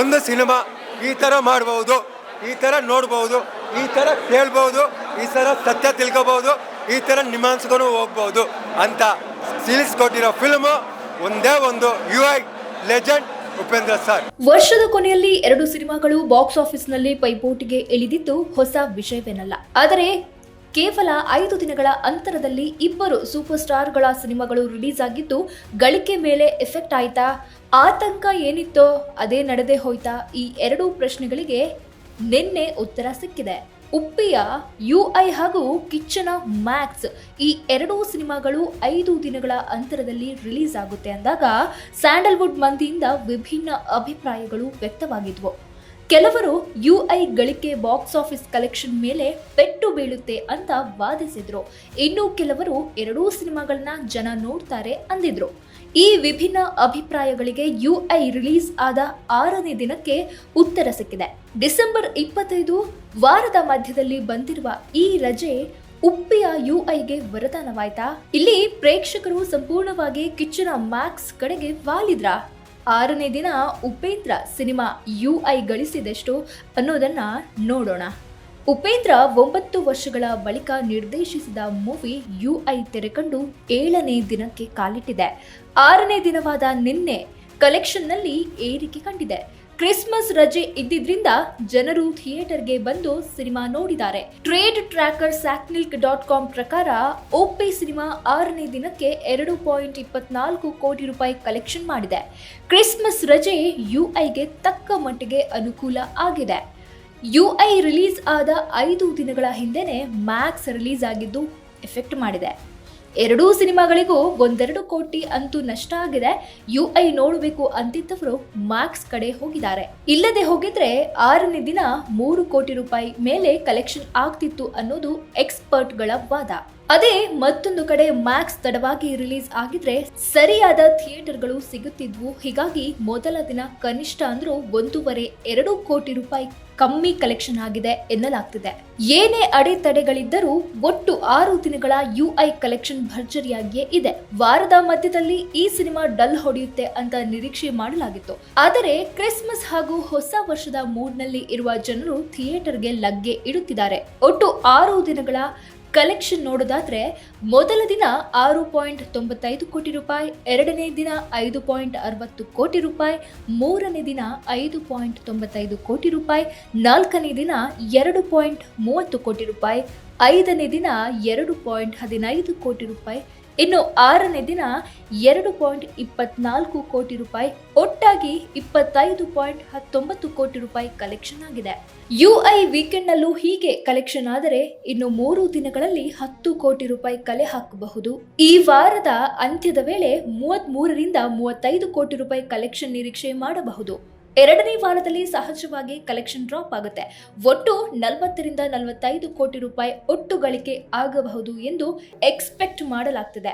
ಒಂದು ಸಿನಿಮಾ ಈ ಥರ ಮಾಡ್ಬೋದು, ಈ ಥರ ನೋಡ್ಬೋದು, ಈ ಥರ ಕೇಳ್ಬೋದು, ಈ ಥರ ಸತ್ಯ ತಿಳ್ಕೊಬೋದು, ಈ ಥರ ನಿಮಾನ್ಸ್ಕೊಂಡು ಹೋಗ್ಬೋದು ಅಂತ ತಿಳಿಸ್ಕೊಟ್ಟಿರೋ ಫಿಲ್ಮು ಒಂದೇ ಒಂದು U I legend Upendra sir ವರ್ಷದ ಕೊನೆಯಲ್ಲಿ ಎರಡು ಸಿನಿಮಾಗಳು ಬಾಕ್ಸ್ ಆಫೀಸ್ನಲ್ಲಿ ಪೈಪೋಟಿಗೆ ಇಳಿದಿದ್ದು ಹೊಸ ವಿಷಯವೇನಲ್ಲ. ಆದರೆ ಕೇವಲ ಐದು ದಿನಗಳ ಅಂತರದಲ್ಲಿ ಇಬ್ಬರು ಸೂಪರ್ ಸ್ಟಾರ್ಗಳ ಸಿನಿಮಾಗಳು ರಿಲೀಸ್ ಆಗಿದ್ದು ಗಳಿಕೆ ಮೇಲೆ ಎಫೆಕ್ಟ್ ಆಯ್ತಾ? ಆತಂಕ ಏನಿತ್ತೋ ಅದೇ ನಡೆದೇ ಹೋಯ್ತಾ? ಈ ಎರಡೂ ಪ್ರಶ್ನೆಗಳಿಗೆ ನಿನ್ನೆ ಉತ್ತರ ಸಿಕ್ಕಿದೆ. ಉಪ್ಪಿಯ ಯು ಐ ಹಾಗೂ ಕಿಚ್ಚನ ಮ್ಯಾಕ್ಸ್ ಈ ಎರಡೂ ಸಿನಿಮಾಗಳು ಐದು ದಿನಗಳ ಅಂತರದಲ್ಲಿ ರಿಲೀಸ್ ಆಗುತ್ತೆ ಅಂದಾಗ ಸ್ಯಾಂಡಲ್ವುಡ್ ಮಂದಿಯಿಂದ ವಿಭಿನ್ನ ಅಭಿಪ್ರಾಯಗಳು ವ್ಯಕ್ತವಾಗಿದ್ವು. ಕೆಲವರು ಯು ಐ ಗಳಿಕೆ ಬಾಕ್ಸ್ ಆಫೀಸ್ ಕಲೆಕ್ಷನ್ ಮೇಲೆ ಪೆಟ್ಟು ಬೀಳುತ್ತೆ ಅಂತ ವಾದಿಸಿದ್ರು. ಇನ್ನು ಕೆಲವರು ಎರಡೂ ಸಿನಿಮಾಗಳನ್ನ ಜನ ನೋಡ್ತಾರೆ ಅಂದಿದ್ರು. ಈ ವಿಭಿನ್ನ ಅಭಿಪ್ರಾಯಗಳಿಗೆ ಯು ಐ ರಿಲೀಸ್ ಆದ ಆರನೇ ದಿನಕ್ಕೆ ಉತ್ತರ ಸಿಕ್ಕಿದೆ. ಡಿಸೆಂಬರ್ ಇಪ್ಪತ್ತೈದು ವಾರದ ಮಧ್ಯದಲ್ಲಿ ಬಂದಿರುವ ಈ ರಜೆ ಉಪ್ಪಿಯ ಯು ಐಗೆ ವರದಾನವಾಯ್ತಾ? ಇಲ್ಲಿ ಪ್ರೇಕ್ಷಕರು ಸಂಪೂರ್ಣವಾಗಿ ಕಿಚ್ಚನ ಮ್ಯಾಕ್ಸ್ ಕಡೆಗೆ ವಾಲಿದ್ರ? ಆರನೇ ದಿನ ಉಪೇಂದ್ರ ಸಿನಿಮಾ ಯು ಐ ಗಳಿಸಿದೆಷ್ಟು ಅನ್ನೋದನ್ನ ನೋಡೋಣ. ಉಪೇಂದ್ರ ಒಂಬತ್ತು ವರ್ಷಗಳ ಬಳಿಕ ನಿರ್ದೇಶಿಸಿದ ಮೂವಿ ಯು ಐ ತೆರೆಕಂಡು ಏಳನೇ ದಿನಕ್ಕೆ ಕಾಲಿಟ್ಟಿದೆ. ಆರನೇ ದಿನವಾದ ನಿನ್ನೆ ಕಲೆಕ್ಷನ್ನಲ್ಲಿ ಏರಿಕೆ ಕಂಡಿದೆ. ಕ್ರಿಸ್ಮಸ್ ರಜೆ ಇದ್ದಿದ್ರಿಂದ ಜನರು ಥಿಯೇಟರ್ಗೆ ಬಂದು ಸಿನಿಮಾ ನೋಡಿದ್ದಾರೆ. Trade tracker Sacnilk dot com ಪ್ರಕಾರ ಓಪೆ ಸಿನಿಮಾ ಆರನೇ ದಿನಕ್ಕೆ ಎರಡು ಪಾಯಿಂಟ್ ಇಪ್ಪತ್ನಾಲ್ಕು ಕೋಟಿ ರೂಪಾಯಿ ಕಲೆಕ್ಷನ್ ಮಾಡಿದೆ. ಕ್ರಿಸ್ಮಸ್ ರಜೆ ಯುಐಗೆ ತಕ್ಕ ಮಟ್ಟಿಗೆ ಅನುಕೂಲ ಆಗಿದೆ. ಯುಐ ರಿಲೀಸ್ ಆದ ಐದು ದಿನಗಳ ಹಿಂದೆನೆ ಮ್ಯಾಕ್ಸ್ ರಿಲೀಸ್ ಆಗಿದ್ದು ಎಫೆಕ್ಟ್ ಮಾಡಿದೆ. ಎರಡೂ ಸಿನಿಮಾಗಳಿಗೂ ಒಂದೆರಡು ಕೋಟಿ ಅಂತೂ ನಷ್ಟ ಆಗಿದೆ. ಯು ಐ ನೋಡಬೇಕು ಅಂತಿದ್ದವರು ಮ್ಯಾಕ್ಸ್ ಕಡೆ ಹೋಗಿದ್ದಾರೆ. ಇಲ್ಲದೆ ಹೋಗಿದ್ರೆ ಆರನೇ ದಿನ ಮೂರು ಕೋಟಿ ರೂಪಾಯಿ ಮೇಲೆ ಕಲೆಕ್ಷನ್ ಆಗ್ತಿತ್ತು ಅನ್ನೋದು ಎಕ್ಸ್ಪರ್ಟ್ಗಳ ವಾದ. ಅದೇ ಮತ್ತೊಂದು ಕಡೆ ಮ್ಯಾಕ್ಸ್ ತಡವಾಗಿ ರಿಲೀಸ್ ಆಗಿದ್ರೆ ಸರಿಯಾದ ಥಿಯೇಟರ್ಗಳು ಸಿಗುತ್ತಿದ್ವು. ಹೀಗಾಗಿ ಮೊದಲ ದಿನ ಕನಿಷ್ಠ ಅಂದ್ರೂ ಒಂದೂವರೆ ಎರಡು ಕೋಟಿ ರೂಪಾಯಿ ಕಮ್ಮಿ ಕಲೆಕ್ಷನ್ ಆಗಿದೆ ಎನ್ನಲಾಗ್ತಿದೆ. ಏನೇ ಅಡೆತಡೆಗಳಿದ್ದರೂ ಒಟ್ಟು ಆರು ದಿನಗಳ ಯು ಐ ಕಲೆಕ್ಷನ್ ಭರ್ಜರಿಯಾಗಿಯೇ ಇದೆ. ವಾರದ ಮಧ್ಯದಲ್ಲಿ ಈ ಸಿನಿಮಾ ಡಲ್ ಹೊಡೆಯುತ್ತೆ ಅಂತ ನಿರೀಕ್ಷೆ ಮಾಡಲಾಗಿತ್ತು. ಆದರೆ ಕ್ರಿಸ್ಮಸ್ ಹಾಗೂ ಹೊಸ ವರ್ಷದ ಮೂಡ್ನಲ್ಲಿ ಇರುವ ಜನರು ಥಿಯೇಟರ್ಗೆ ಲಗ್ಗೆ ಇಡುತ್ತಿದ್ದಾರೆ. ಒಟ್ಟು ಆರು ದಿನಗಳ ಕಲೆಕ್ಷನ್ ನೋಡೋದಾದ್ರೆ ಮೊದಲ ದಿನ ಆರು ಪಾಯಿಂಟ್ ತೊಂಬತ್ತೈದು ಕೋಟಿ ರೂಪಾಯಿ, ಎರಡನೇ ದಿನ ಐದು ಪಾಯಿಂಟ್ ಅರವತ್ತು ಕೋಟಿ ರೂಪಾಯಿ, ಮೂರನೇ ದಿನ ಐದು ಪಾಯಿಂಟ್ ತೊಂಬತ್ತೈದು ಕೋಟಿ ರೂಪಾಯಿ, ನಾಲ್ಕನೇ ದಿನ ಎರಡು ಪಾಯಿಂಟ್ ಮೂವತ್ತು ಕೋಟಿ ರೂಪಾಯಿ ಐದನೇ ದಿನ ಎರಡು ಪಾಯಿಂಟ್ ಹದಿನೈದು ಕೋಟಿ ರೂಪಾಯಿ, ಇನ್ನು ಆರನೇ ದಿನ ಎರಡು ಪಾಯಿಂಟ್ ಇಪ್ಪತ್ನಾಲ್ಕು ಕೋಟಿ ರೂಪಾಯಿ, ಒಟ್ಟಾಗಿ ಇಪ್ಪತ್ತೈದು ಪಾಯಿಂಟ್ ಹತ್ತೊಂಬತ್ತು ಕೋಟಿ ರೂಪಾಯಿ ಕಲೆಕ್ಷನ್ ಆಗಿದೆ. ಯು ಐ ವೀಕೆಂಡ್ನಲ್ಲೂ ಹೀಗೆ ಕಲೆಕ್ಷನ್ ಆದರೆ ಇನ್ನು ಮೂರು ದಿನಗಳಲ್ಲಿ ಹತ್ತು ಕೋಟಿ ರೂಪಾಯಿ ಕಲೆ ಹಾಕಬಹುದು. ಈ ವಾರದ ಅಂತ್ಯದ ವೇಳೆ ಮೂವತ್ತ್ ಮೂರರಿಂದ ಮೂವತ್ತೈದು ಕೋಟಿ ರೂಪಾಯಿ ಕಲೆಕ್ಷನ್ ನಿರೀಕ್ಷೆ ಮಾಡಬಹುದು. ಎರಡನೇ ವಾರದಲ್ಲಿ ಸಹಜವಾಗಿ ಕಲೆಕ್ಷನ್ ಡ್ರಾಪ್ ಆಗುತ್ತೆ. ಒಟ್ಟು ನಲವತ್ತರಿಂದ ನಲವತ್ತೈದು ಕೋಟಿ ರೂಪಾಯಿ ಒಟ್ಟು ಗಳಿಕೆ ಆಗಬಹುದು ಎಂದು ಎಕ್ಸ್ಪೆಕ್ಟ್ ಮಾಡಲಾಗ್ತಿದೆ.